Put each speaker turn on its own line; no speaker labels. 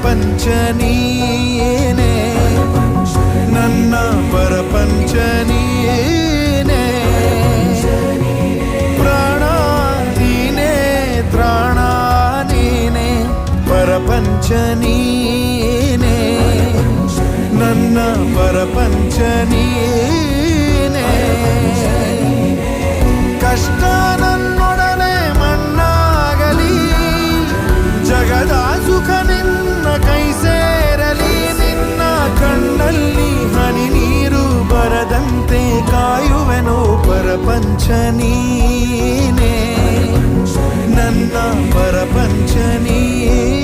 ಪರಪಂಚ ನೀನೇ ನನ್ನ ಪರಪಂಚ ನೀನೇ ಪ್ರಾಣ ನೀನೇ ತ್ರಾಣ ನೀನೇ ನನ್ನ ಪರಪಂಚ ನೀನೇ ಕಷ್ಟ ನನ್ನೊಡನೆ ಮಣ್ಣಾಗಲಿ. ಜಗದ ಸುಖ పరపంచనీనే నన్న పరపంచనీనే